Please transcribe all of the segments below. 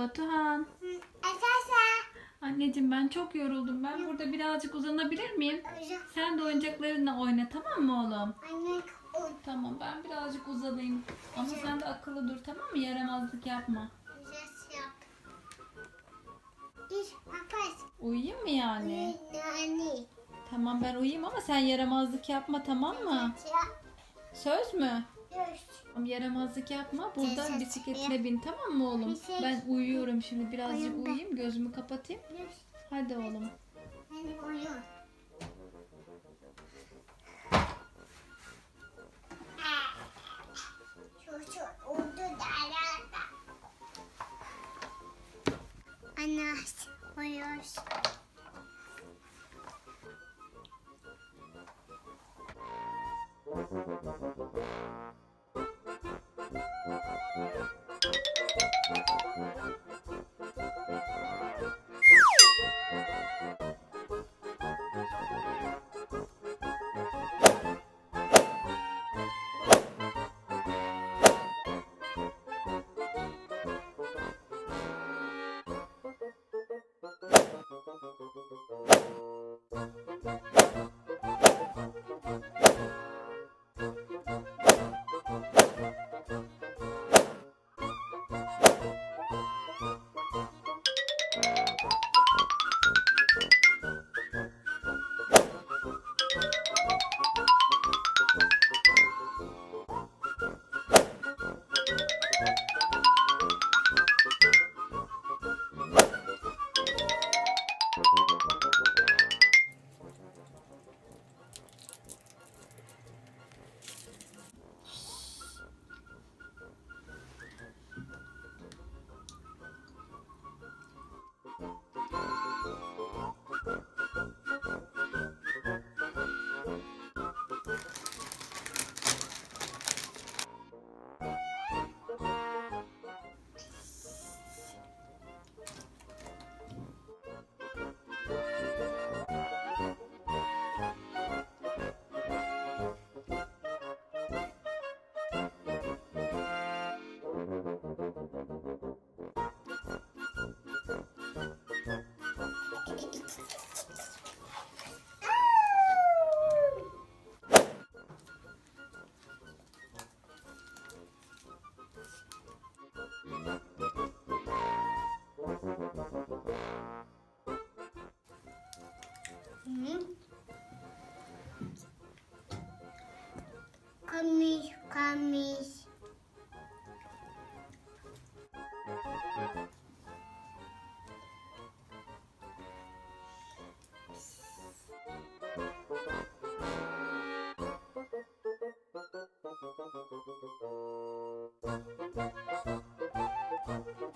Batuhan. Arkadaşlar. Anneciğim ben çok yoruldum. Ben burada birazcık uzanabilir miyim? Sen de oyuncaklarınla oyna tamam mı oğlum? Anne Tamam ben birazcık uzanayım. Ama sen de akıllı dur tamam mı? Yaramazlık yapma. Uyuyayım mı yani? Nani. Tamam ben uyuyayım ama sen yaramazlık yapma tamam mı? Söz mü? Tamam, Yaramazlık yapma. Burada Teşekkür bisikletine bin tamam mı oğlum? Ben uyuyorum şimdi birazcık uyuyayım gözümü kapatayım. Hadi oğlum. Hadi oldu derlerden. Anne Uh-huh. Kamış, kamış.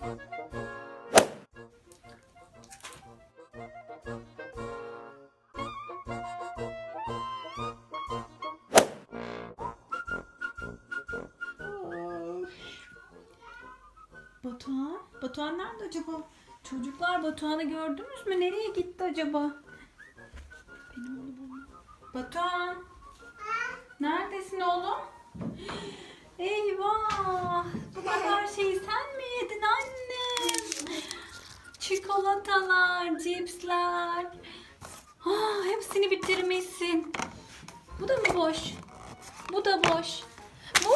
Thank you. Batuhan nerede acaba? Çocuklar Batuhan'ı gördünüz mü? Nereye gitti acaba? Benim. Batuhan! Neredesin oğlum? Eyvah! Bu kadar şeyi sen mi yedin annem? Çikolatalar, cipsler. Ah, hepsini bitirmişsin. Bu da mı boş? Bu da boş. Bu?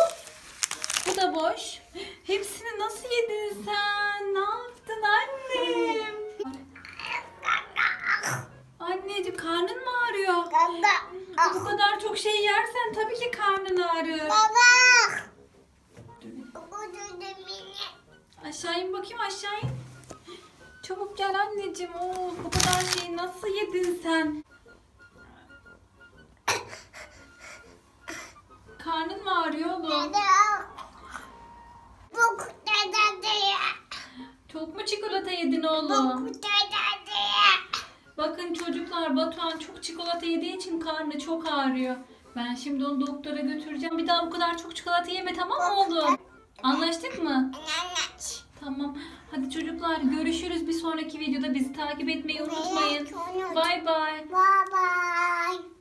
Bu da boş. Hepsini nasıl yedin sen? Ne yaptın annem? Anneciğim karnın mı ağrıyor? Baba. Bu kadar çok şey yersen tabii ki karnın ağrır. Aşağı in bakayım aşağı in. Çabuk gel anneciğim. Oo, bu kadar şeyi nasıl yedin sen? Karnın mı ağrıyor oğlum? Çok mu çikolata yedin oğlum? Bakın çocuklar Batuhan çok çikolata yediği için karnı çok ağrıyor. Ben şimdi onu doktora götüreceğim. Bir daha bu kadar çok çikolata yeme tamam mı oğlum? Anlaştık mı? Anneanne. Tamam. Hadi çocuklar görüşürüz bir sonraki videoda. Bizi takip etmeyi unutmayın. Bay bay. Bye bye.